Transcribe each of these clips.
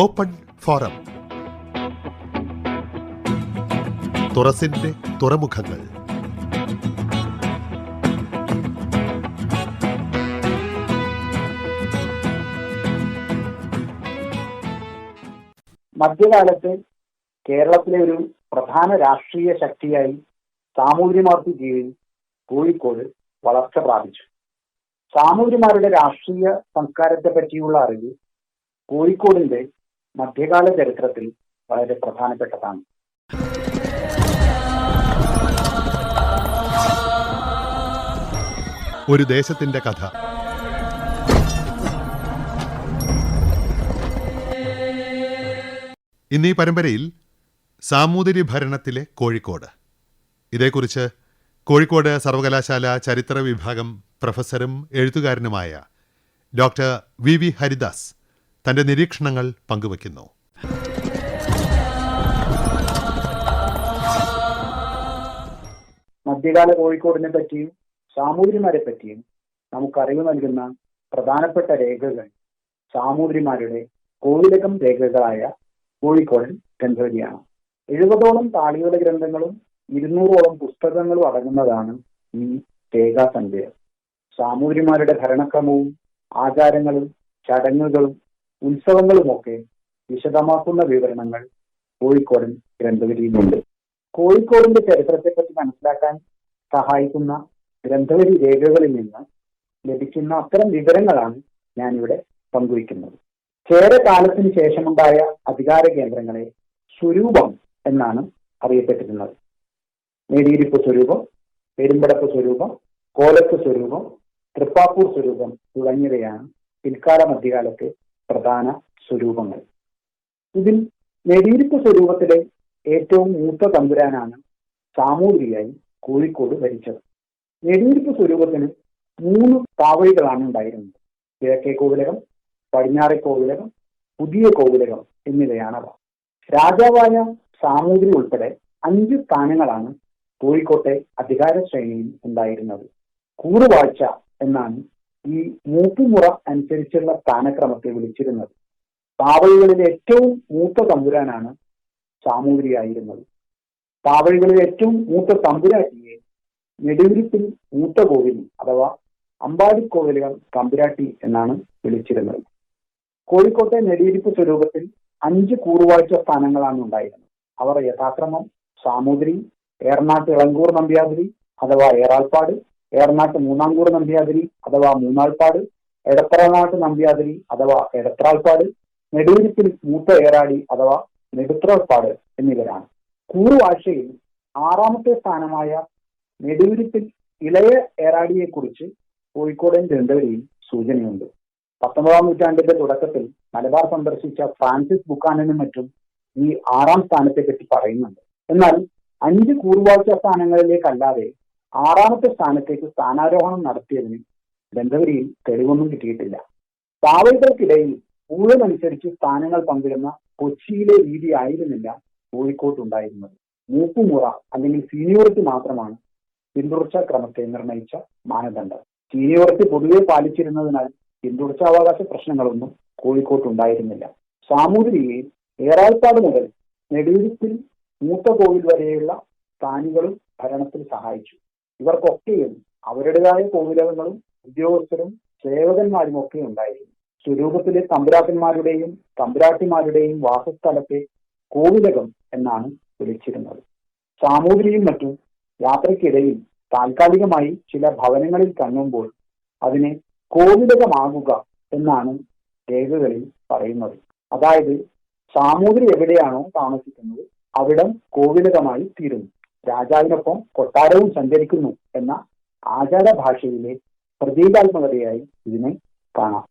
Open forum തുറസിന്റെ തുറമുഖങ്ങൾ. മധ്യകാലത്ത് കേരളത്തിലെ ഒരു പ്രധാന രാഷ്ട്രീയ ശക്തിയായി സാമൂതിരിമാർക്ക് കീഴിൽ കോഴിക്കോട് വളർച്ച പ്രാപിച്ചു. സാമൂതിരിമാരുടെ രാഷ്ട്രീയ സംസ്കാരത്തെ പറ്റിയുള്ള അറിവ് കോഴിക്കോടിന്റെ മധ്യകാല ചരിത്രത്തിൽ വളരെ പ്രധാനപ്പെട്ടതാണ്. ഒരു ദേശത്തിന്റെ കഥ. ഇന്ന് ഈ പരമ്പരയിൽ സാമൂതിരി ഭരണത്തിലെ കോഴിക്കോട്. ഇതേക്കുറിച്ച് കോഴിക്കോട് സർവകലാശാല ചരിത്ര വിഭാഗം പ്രൊഫസറും എഴുത്തുകാരനുമായ ഡോക്ടർ വി വി ഹരിദാസ് തന്റെ നിരീക്ഷണങ്ങൾ പങ്കുവയ്ക്കുന്നു. മധ്യകാല കോഴിക്കോടിനെ പറ്റിയും സാമൂതിരിമാരെ പറ്റിയും നമുക്ക് അറിവ് നൽകുന്ന പ്രധാനപ്പെട്ട രേഖകൾ സാമൂതിരിമാരുടെ കോവിലകം രേഖകളായ കോഴിക്കോടൻ ഗ്രന്ഥവലിയാണ് എഴുപതോളം താളികളുടെ ഗ്രന്ഥങ്ങളും ഇരുന്നൂറോളം പുസ്തകങ്ങളും അടങ്ങുന്നതാണ് ഈ രേഖാസഞ്ചയം. സാമൂതിരിമാരുടെ ഭരണക്രമവും ആചാരങ്ങളും ചടങ്ങുകളും ഉത്സവങ്ങളുമൊക്കെ വിശദമാക്കുന്ന വിവരണങ്ങൾ കോഴിക്കോടൻ ഗ്രന്ഥവരിയിലുണ്ട് കോഴിക്കോടിന്റെ ചരിത്രത്തെപ്പറ്റി മനസ്സിലാക്കാൻ സഹായിക്കുന്ന ഗ്രന്ഥവരി രേഖകളിൽ നിന്ന് ലഭിക്കുന്ന അത്തരം വിവരങ്ങളാണ് ഞാനിവിടെ പങ്കുവയ്ക്കുന്നത്. ചേര കാലത്തിന് ശേഷമുണ്ടായ അധികാര കേന്ദ്രങ്ങളെ സ്വരൂപം എന്നാണ് അറിയപ്പെട്ടിരുന്നത്. നേടിയിരിപ്പ് സ്വരൂപം പെരുമ്പടപ്പ് സ്വരൂപം കോലത്ത് സ്വരൂപം തൃപ്പാപ്പൂർ സ്വരൂപം തുടങ്ങിയവയാണ് പിൽക്കാല മധ്യകാലത്തെ പ്രധാന സ്വരൂപങ്ങൾ. ഇതിൽ നെടിയിരിപ്പ് സ്വരൂപത്തിലെ ഏറ്റവും മൂത്ത തമ്പുരാനാണ് സാമൂതിരിയായി കോഴിക്കോട് ഭരിച്ചത്. നെടിയിരുപ്പ് സ്വരൂപത്തിന് മൂന്ന് പാവഴികളാണ് ഉണ്ടായിരുന്നത്. കിഴക്കേ കോവിലകം പടിഞ്ഞാറെ കോവിലകം പുതിയ കോവിലകം എന്നിവയാണവ രാജാവായ സാമൂതിരി ഉൾപ്പെടെ അഞ്ച് സ്ഥാനങ്ങളാണ് കോഴിക്കോട്ടെ അധികാര ശ്രേണിയിൽ ഉണ്ടായിരുന്നത്. കൂറുവാഴ്ച എന്നാണ് ഈ മൂപ്പുമുറ അനുസരിച്ചുള്ള സ്ഥാനക്രമത്തെ വിളിച്ചിരുന്നത്. പാവഴികളിൽ ഏറ്റവും മൂത്ത തമ്പുരാനാണ് സാമൂതിരിയായിരുന്നത് പാവഴികളിൽ ഏറ്റവും മൂത്ത തമ്പുരാട്ടിയെ നെടുവിരിപ്പിൽ മൂത്ത കോവിൽ അഥവാ അമ്പാടിക്കോവിലുകൾ തമ്പുരാട്ടി എന്നാണ് വിളിച്ചിരുന്നത്. കോഴിക്കോട്ടെ നെടിയിരിപ്പ് സ്വരൂപത്തിൽ അഞ്ച് കൂറുവാഴ്ച സ്ഥാനങ്ങളാണ് ഉണ്ടായിരുന്നത്. അവർ യഥാക്രമം സാമൂതിരി ഏർനാട്ട് ഇളങ്കൂർ നമ്പ്യാതിരി അഥവാ ഏറാൾപ്പാട് ഏർനാട്ട് മൂന്നാംകൂർ നമ്പ്യാതിരി അഥവാ മൂന്നാൾപ്പാട് എടത്തറനാട്ട് നമ്പ്യാതിരി അഥവാ എടത്രാൾപ്പാട് നെടുവിരിപ്പിൽ മൂത്ത ഏറാടി അഥവാ നെടുത്രാൾപ്പാട് എന്നിവരാണ്. കൂറുവാഴ്ചയിൽ ആറാമത്തെ സ്ഥാനമായ നെടുവിരിപ്പിൽ ഇളയ ഏറാടിയെക്കുറിച്ച് കോഴിക്കോടൻ ഗ്രന്ഥവലിയിൽ സൂചനയുണ്ട്. പത്തൊമ്പതാം നൂറ്റാണ്ടിന്റെ തുടക്കത്തിൽ മലബാർ സന്ദർശിച്ച ഫ്രാൻസിസ് ബുക്കാനനും മറ്റും ഈ ആറാം സ്ഥാനത്തെ പറ്റി പറയുന്നുണ്ട്. എന്നാൽ അഞ്ച് കൂറുവാഴ്ച സ്ഥാനങ്ങളിലേക്കല്ലാതെ ആറാമത്തെ സ്ഥാനത്തേക്ക് സ്ഥാനാരോഹണം നടത്തിയതിന് ബന്ധവരിയിൽ തെളിവൊന്നും കിട്ടിയിട്ടില്ല. പാവകൾക്കിടയിൽ ഊഴമനുസരിച്ച് സ്ഥാനങ്ങൾ പങ്കിടുന്ന കൊച്ചിയിലെ രീതി ആയിരുന്നില്ല കോഴിക്കോട്ടുണ്ടായിരുന്നത് മൂപ്പുമുറ അല്ലെങ്കിൽ സീനിയോറിറ്റി മാത്രമാണ് പിന്തുടർച്ചാ ക്രമത്തെ നിർണയിച്ച മാനദണ്ഡം. സീനിയോറിറ്റി പൊതുവെ പാലിച്ചിരുന്നതിനാൽ പിന്തുടർച്ചാവകാശ പ്രശ്നങ്ങളൊന്നും കോഴിക്കോട്ടുണ്ടായിരുന്നില്ല സാമൂതിരിയെ ഏറാൾപ്പാട് മുതൽ നെടുവിരിപ്പിൽ മൂത്ത കോവിൽ വരെയുള്ള സ്ഥാനികളും ഭരണത്തിൽ സഹായിച്ചു. ഇവർക്കൊക്കെയും അവരുടേതായ കോവിലകങ്ങളും ഉദ്യോഗസ്ഥരും സേവകന്മാരും ഒക്കെ ഉണ്ടായിരുന്നു. സ്വരൂപത്തിലെ തമ്പുരാക്കന്മാരുടെയും തമ്പുരാട്ടിമാരുടെയും വാസസ്ഥലത്തെ കോവിലകം എന്നാണ് വിളിച്ചിരുന്നത്. സാമൂതിരിയും മറ്റും യാത്രയ്ക്കിടയിൽ താൽക്കാലികമായി ചില ഭവനങ്ങളിൽ തങ്ങുമ്പോൾ അതിനെ കോവിലകമാകുക എന്നാണ് രേഖകളിൽ പറയുന്നത്. അതായത് സാമൂതിരി എവിടെയാണോ താമസിക്കുന്നത് അവിടം കോവിലകമായി തീരുന്നു. രാജാവിനൊപ്പം കൊട്ടാരവും സഞ്ചരിക്കുന്നു എന്ന ആചാര ഭാഷയിലെ പ്രതീകാത്മകതയായി ഇതിനെ കാണാം.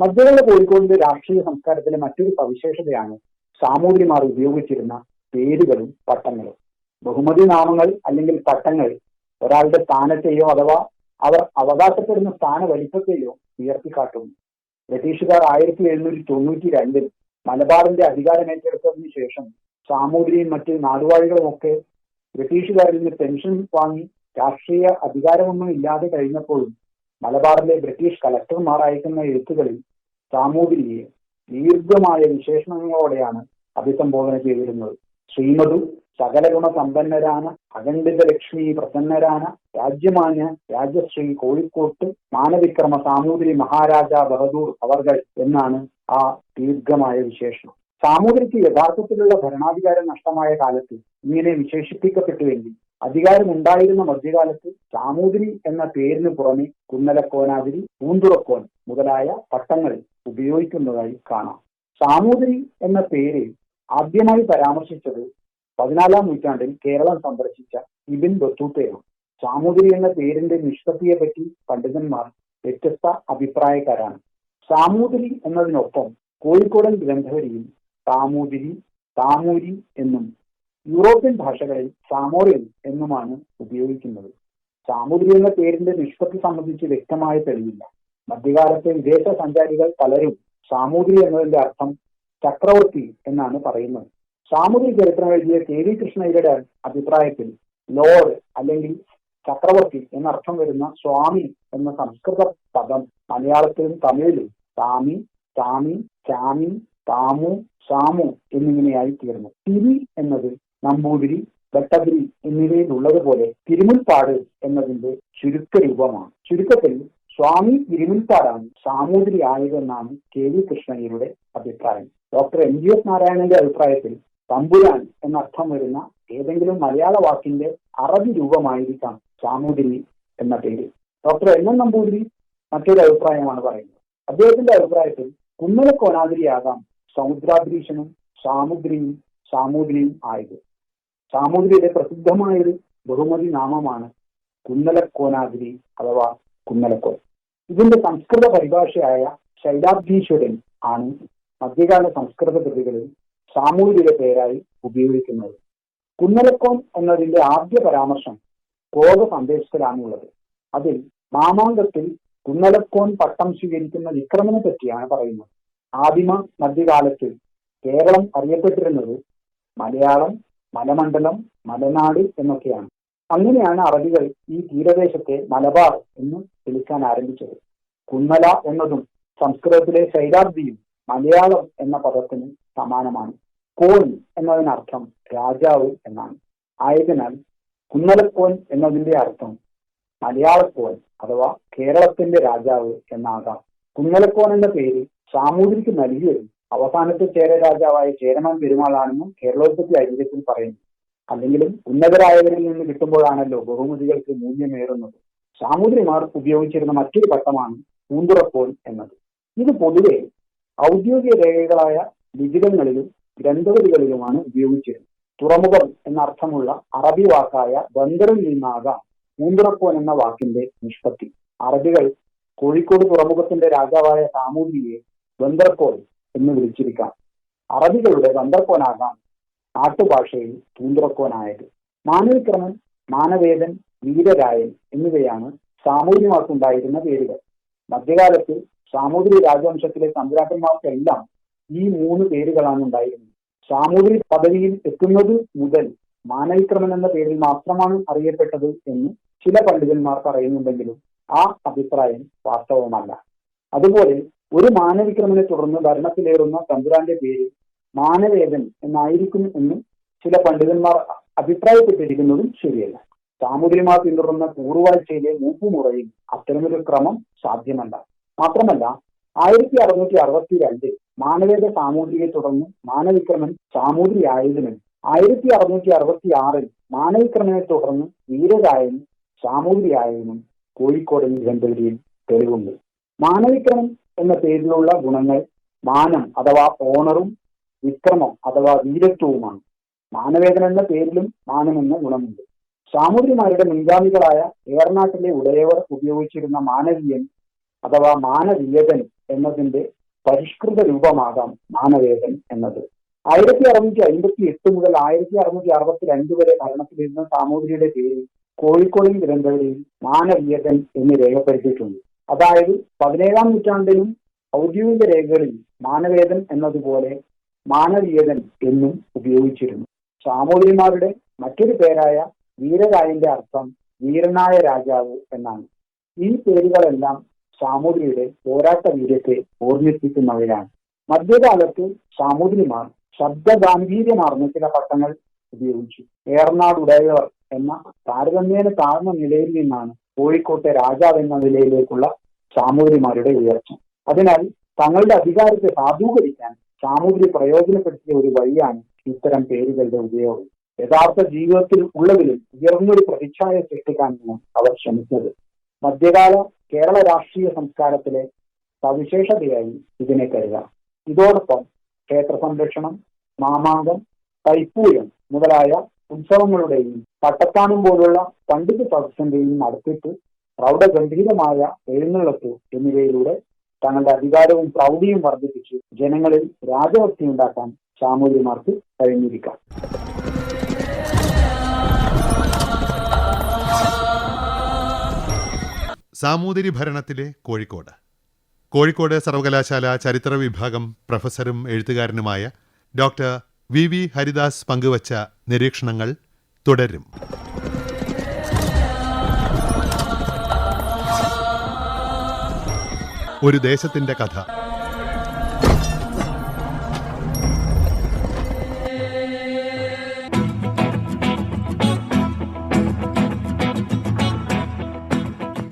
മധ്യകാല കോഴിക്കോടിന്റെ രാഷ്ട്രീയ സംസ്കാരത്തിലെ മറ്റൊരു സവിശേഷതയാണ് സാമൂതിരിമാർ ഉപയോഗിച്ചിരുന്ന പേരുകളും പട്ടങ്ങളും. ബഹുമതി നാമങ്ങൾ അല്ലെങ്കിൽ പട്ടങ്ങൾ ഒരാളുടെ സ്ഥാനത്തെയോ അഥവാ അവർ അവകാശപ്പെടുന്ന സ്ഥാന വലിപ്പത്തെയോ ഉയർത്തിക്കാട്ടുന്നു. ബ്രിട്ടീഷുകാർ ആയിരത്തി എഴുന്നൂറ്റി തൊണ്ണൂറ്റി രണ്ടിൽ മലബാറിന്റെ അധികാരമേറ്റെടുത്തതിനു ശേഷം സാമൂതിരിയും മറ്റ് നാടുവാഴികളും ഒക്കെ ബ്രിട്ടീഷുകാരിൽ നിന്ന് പെൻഷൻ വാങ്ങി രാഷ്ട്രീയ അധികാരമൊന്നും ഇല്ലാതെ കഴിഞ്ഞപ്പോഴും മലബാറിലെ ബ്രിട്ടീഷ് കളക്ടർമാർ അയക്കുന്ന എഴുത്തുകളിൽ സാമൂതിരിയെ ദീർഘമായ വിശേഷണങ്ങളോടെയാണ് അഭിസംബോധന ചെയ്തിരുന്നത്. ശ്രീമതു സകല ഗുണസമ്പന്നരാന അഖണ്ഡിത ലക്ഷ്മി പ്രസന്നരാന രാജ്യമാന്യ രാജശ്രീ കോഴിക്കോട്ട് മാനവിക്രമ സാമൂതിരി മഹാരാജ ബഹദൂർ അവർകൾ എന്നാണ് ആ ദീർഘമായ വിശേഷണം. സാമൂതിരിക്ക് യഥാർത്ഥത്തിലുള്ള ഭരണാധികാരം നഷ്ടമായ കാലത്ത് ഇങ്ങനെ വിശേഷിപ്പിക്കപ്പെട്ടുവെങ്കിൽ അധികാരമുണ്ടായിരുന്ന മധ്യകാലത്ത് സാമൂതിരി എന്ന പേരിന് പുറമെ കുന്നലക്കോനാതിരി പൂന്തുറക്കോൻ മുതലായ പട്ടങ്ങൾ ഉപയോഗിക്കുന്നതായി കാണാം. സാമൂതിരി എന്ന പേര് ആദ്യമായി പരാമർശിച്ചത് പതിനാലാം നൂറ്റാണ്ടിൽ കേരളം സന്ദർശിച്ച ഇബിൻ ബത്തൂത്തയാണ്. സാമൂതിരി എന്ന പേരിന്റെ നിഷ്പത്തിയെ പറ്റി പണ്ഡിതന്മാർ വ്യത്യസ്ത അഭിപ്രായക്കാരാണ്. സാമൂതിരി എന്നതിനൊപ്പം കോഴിക്കോടൻ ഗ്രന്ഥവരിയിൽ സാമൂതിരി താമൂരി എന്നും യൂറോപ്യൻ ഭാഷകളിൽ സാമോറിയൻ എന്നുമാണ് ഉപയോഗിക്കുന്നത്. സാമൂതിരി എന്ന പേരിന്റെ നിഷ്പത്തി സംബന്ധിച്ച് വ്യക്തമായ തെളിവില്ല. മധ്യകാലത്തെ വിദേശ സഞ്ചാരികൾ പലരും സാമൂതിരി എന്നതിന്റെ അർത്ഥം ചക്രവർത്തി എന്നാണ് പറയുന്നത്. സാമൂതിരി ചരിത്രം എഴുതിയ കെ വി കൃഷ്ണയുടെ അഭിപ്രായത്തിൽ ലോർഡ് അല്ലെങ്കിൽ ചക്രവർത്തി എന്നർത്ഥം വരുന്ന സ്വാമി എന്ന സംസ്കൃത പദം മലയാളത്തിലും തമിഴിലും സാമി സാമി ചാമി താമു സാമു എന്നിങ്ങനെയായി തീർന്നു തിരി എന്നത് നമ്പൂതിരി ഭട്ടതിരി എന്നിവയിലുള്ളതുപോലെ തിരുമുൽപ്പാട് എന്നതിന്റെ ചുരുക്ക രൂപമാണ് ചുരുക്കത്തിൽ സ്വാമി തിരുമുൽപ്പാടാണ് സാമൂതിരി ആയതെന്നാണ് കെ വി കൃഷ്ണയ്യരുടെ അഭിപ്രായം. ഡോക്ടർ എം ജി എസ് നാരായണന്റെ അഭിപ്രായത്തിൽ തമ്പുരാൻ എന്നർത്ഥം വരുന്ന ഏതെങ്കിലും മലയാള വാക്കിന്റെ അറബി രൂപമായിരിക്കാം സാമൂതിരി എന്ന പേര്. ഡോക്ടർ എൻ എൻ നമ്പൂതിരി മറ്റൊരു അഭിപ്രായമാണ് പറയുന്നത്. അദ്ദേഹത്തിന്റെ അഭിപ്രായത്തിൽ കുന്നലക്കോനാതിരിയാകാം സമുദ്രാദ്രീശനും സാമുദ്രിയും സാമൂതിരിയും ആയത്. സാമൂതിരിയുടെ പ്രസിദ്ധമായൊരു ബഹുമതി നാമമാണ് കുന്നലക്കോനാതിരി അഥവാ കുന്നലക്കോൻ. ഇതിന്റെ സംസ്കൃത പരിഭാഷയായ ശൈലാബ്ദീശ്വരൻ ആണ് മധ്യകാല സംസ്കൃത കൃതികളിൽ സാമൂതിരിയുടെ പേരായി ഉപയോഗിക്കുന്നത്. കുന്നലക്കോൻ എന്നതിന്റെ ആദ്യ പരാമർശം കോക സന്ദേശത്തിലാണുള്ളത്. അതിൽ മാമാങ്കത്തിൽ കുന്നലക്കോൻ പട്ടം സ്വീകരിക്കുന്ന വിക്രമനെ പറ്റിയാണ് പറയുന്നത്. ആദിമ മധ്യകാലത്ത് കേരളം അറിയപ്പെട്ടിരുന്നത് മലയാളം മലമണ്ഡലം മലനാട് എന്നൊക്കെയാണ്. അങ്ങനെയാണ് അറബികൾ ഈ തീരദേശത്തെ മലബാർ എന്ന് വിളിക്കാൻ ആരംഭിച്ചത്. കുന്നല എന്നതും സംസ്കൃതത്തിലെ ശൈലാബ്ദിയും മലയാളം എന്ന പദത്തിന് സമാനമാണ്. കോൻ എന്നതിനർത്ഥം രാജാവ് എന്നാണ്. ആയതിനാൽ കുന്നലക്കോൻ എന്നതിന്റെ അർത്ഥം മലയാളക്കോൻ അഥവാ കേരളത്തിന്റെ രാജാവ് എന്നാകാം. കുന്നലക്കോൻ എന്ന പേര് സാമൂതിരിക്ക് നൽകിയത് അവസാനത്തെ ചേര രാജാവായ ചേരമാൻ പെരുമാളാണെന്നും കേരളോത്പത്തി ഐതിഹ്യത്തിൽ പറയുന്നു. അല്ലെങ്കിലും ഉന്നതരായവരിൽ നിന്ന് കിട്ടുമ്പോഴാണല്ലോ ബഹുമതികൾക്ക് മൂല്യമേറുന്നത്. സാമൂതിരിമാർ ഉപയോഗിച്ചിരുന്ന മറ്റൊരു പട്ടമാണ് പൂന്തുറപ്പോൾ എന്നത്. ഇത് പൊതുവെ ഔദ്യോഗിക രേഖകളായ ലിഖിതങ്ങളിലും ഗ്രന്ഥവതികളിലുമാണ് ഉപയോഗിച്ചിരുന്നത്. തുറമുഖം എന്നർത്ഥമുള്ള അറബി വാക്കായ ബന്ദറിൽ നിന്നാകാം പൂന്തുറപ്പോൻ എന്ന വാക്കിന്റെ നിഷ്പത്തി. അറബികൾ കോഴിക്കോട് തുറമുഖത്തിന്റെ രാജാവായ സാമൂതിരിയെ ബന്ദർക്കോൻ എന്ന് വിളിച്ചിരിക്കാം. അറബികളുടെ ബന്ദർക്കോനാകാം നാട്ടുഭാഷയിൽ പൂന്തുറക്കോനായത് മാനവിക്രമൻ മാനവേദൻ വീരരായൻ എന്നിവയാണ് സാമൂതിരിമാർക്കുണ്ടായിരുന്ന പേരുകൾ. മധ്യകാലത്ത് സാമൂതിരി രാജവംശത്തിലെ സംരാട്ടന്മാർക്കെല്ലാം ഈ മൂന്ന് പേരുകളാണ് ഉണ്ടായിരുന്നത്. സാമൂതിരി പദവിയിൽ എത്തുന്നത് മുതൽ മാനവിക്രമൻ എന്ന പേരിൽ മാത്രമാണ് അറിയപ്പെട്ടത് എന്ന് ചില പണ്ഡിതന്മാർ പറയുന്നുണ്ടെങ്കിലും ആ അഭിപ്രായം വാസ്തവമല്ല. അതുപോലെ ഒരു മാനവിക്രമനെ തുടർന്ന് ഭരണത്തിലേറുന്ന തമ്പുരാന്റെ പേര് മാനവേദൻ എന്നായിരിക്കും എന്നും ചില പണ്ഡിതന്മാർ അഭിപ്രായപ്പെട്ടിരിക്കുന്നതും ശരിയല്ല. സാമൂതിരിമാർ പിന്തുടർന്ന കൂറുവാഴ്ചയിലെ മൂപ്പുമുറയിൽ അത്തരമൊരു ക്രമം സാധ്യമല്ല. മാത്രമല്ല ആയിരത്തി അറുന്നൂറ്റി അറുപത്തി രണ്ടിൽ മാനവേദ സാമൂതിരിയെ തുടർന്ന് മാനവിക്രമൻ സാമൂതിരി ആയതിനും ആയിരത്തി അറുന്നൂറ്റി അറുപത്തി ആറിൽ മാനവിക്രമനെ തുടർന്ന് വീരരായനും സാമൂതിരി ആയതിനും കോഴിക്കോടൻ ഗ്രന്ഥഗിരിയിൽ തെളിവുണ്ട്. മാനവിക്രമൻ എന്ന പേരിലുള്ള ഗുണങ്ങൾ മാനം അഥവാ ഓണറും വിക്രമം അഥവാ വീരത്വവുമാണ്. മാനവേദന എന്ന പേരിലും മാനം എന്ന ഗുണമുണ്ട്. സാമൂതിരിമാരുടെ മുൻഗാമികളായ ഏറനാട്ടിലെ ഉടയവർ ഉപയോഗിച്ചിരുന്ന മാനവീയൻ അഥവാ മാനവീയതൻ എന്നതിന്റെ പരിഷ്കൃത രൂപമാകാം മാനവേദൻ എന്നത്. ആയിരത്തി അറുന്നൂറ്റി അമ്പത്തി എട്ട് മുതൽ ആയിരത്തി അറുന്നൂറ്റി അറുപത്തി രണ്ട് വരെ ഭരണത്തിലിരുന്ന സാമൂതിരിയുടെ പേര് കോഴിക്കോടും ഗ്രന്ഥങ്ങളിൽ മാനവീയതൻ എന്ന് രേഖപ്പെടുത്തിയിട്ടുണ്ട്. അതായത് പതിനേഴാം നൂറ്റാണ്ടിലും ഔദ്യോഗിക രേഖകളിൽ മാനവേദൻ എന്നതുപോലെ മാനവീയതൻ എന്നും ഉപയോഗിച്ചിരുന്നു. സാമൂതിരിമാരുടെ മറ്റൊരു പേരായ വീരരായന്റെ അർത്ഥം വീരനായ രാജാവ് എന്നാണ്. ഈ പേരുകളെല്ലാം സാമൂതിരിയുടെ പോരാട്ട വീര്യത്തെ ഓർമ്മിപ്പിക്കുന്നവരാണ് മധ്യകാലത്ത് സാമൂതിരിമാർ ശബ്ദഗാംഭീര്യമാർന്ന ചില പട്ടങ്ങൾ ഉപയോഗിച്ചു. ഏർനാട് ഉടയവർ എന്ന താരതമ്യേന താഴ്ന്ന നിലയിൽ നിന്നാണ് കോഴിക്കോട്ടെ രാജാവ് എന്ന നിലയിലേക്കുള്ള സാമൂതിരിമാരുടെ ഉയർച്ച. അതിനാൽ തങ്ങളുടെ അധികാരത്തെ സാധൂകരിക്കാൻ സാമൂതിരി പ്രയോജനപ്പെടുത്തിയ ഒരു വഴിയാണ് ഇത്തരം പേരുകളുടെ ഉപയോഗം. യഥാർത്ഥ ജീവിതത്തിൽ ഉള്ളതിലും ഉയർന്നൊരു പ്രതിച്ഛായ സൃഷ്ടിക്കാനാണ് അവർ ശ്രമിച്ചത്. മധ്യകാല കേരള രാഷ്ട്രീയ സംസ്കാരത്തിലെ സവിശേഷതയായി ഇതിനെ കരുതാം. ഇതോടൊപ്പം ക്ഷേത്ര സംരക്ഷണം മാമാങ്കം തൈപ്പൂയം മുതലായ ഉത്സവങ്ങളുടെയും പട്ടത്താനം പോലുള്ള പണ്ഡിത സദസ്സിന്റെയും നടത്തിയിട്ട് പ്രൗഢഗംഭീരമായ എഴുന്നള്ളത്തു എന്നിവയിലൂടെ തങ്ങളുടെ അധികാരവും പ്രൗഢിയും വർദ്ധിപ്പിച്ച് ജനങ്ങളിൽ രാജഭക്തി ഉണ്ടാക്കാൻ സാമൂതിരിമാർക്ക് കഴിഞ്ഞിരിക്കാം. സാമൂതിരി ഭരണത്തിലെ കോഴിക്കോട്. കോഴിക്കോട് സർവകലാശാല ചരിത്ര വിഭാഗം പ്രൊഫസറും എഴുത്തുകാരനുമായ ഡോക്ടർ വി വി ഹരിദാസ് പങ്കുവച്ച നിരീക്ഷണങ്ങൾ തുടരും. ഒരു ദേശത്തിന്റെ കഥ.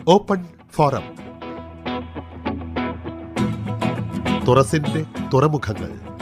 ഓപ്പൺ ഫോറം തുറസിന്റെ തുറമുഖങ്ങൾ.